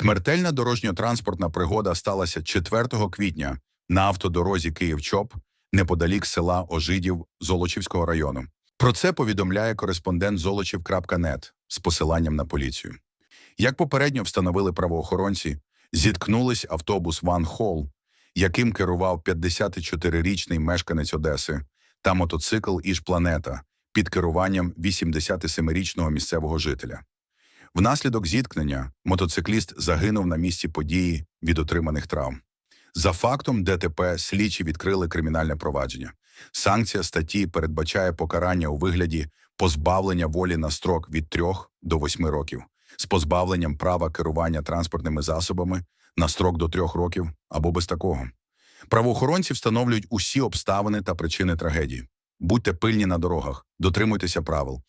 Смертельна дорожньо-транспортна пригода сталася 4 квітня на автодорозі Київ-Чоп неподалік села Ожидів Золочівського району. Про це повідомляє кореспондент Золочів.нет з посиланням на поліцію. Як попередньо встановили правоохоронці, зіткнулись автобус Ван Холл, яким керував 54-річний мешканець Одеси, та мотоцикл Іж-Планета під керуванням 87-річного місцевого жителя. Внаслідок зіткнення мотоцикліст загинув на місці події від отриманих травм. За фактом ДТП слідчі відкрили кримінальне провадження. Санкція статті передбачає покарання у вигляді позбавлення волі на строк від 3 до 8 років з позбавленням права керування транспортними засобами на строк до 3 років або без такого. Правоохоронці встановлюють усі обставини та причини трагедії. Будьте пильні на дорогах, дотримуйтеся правил.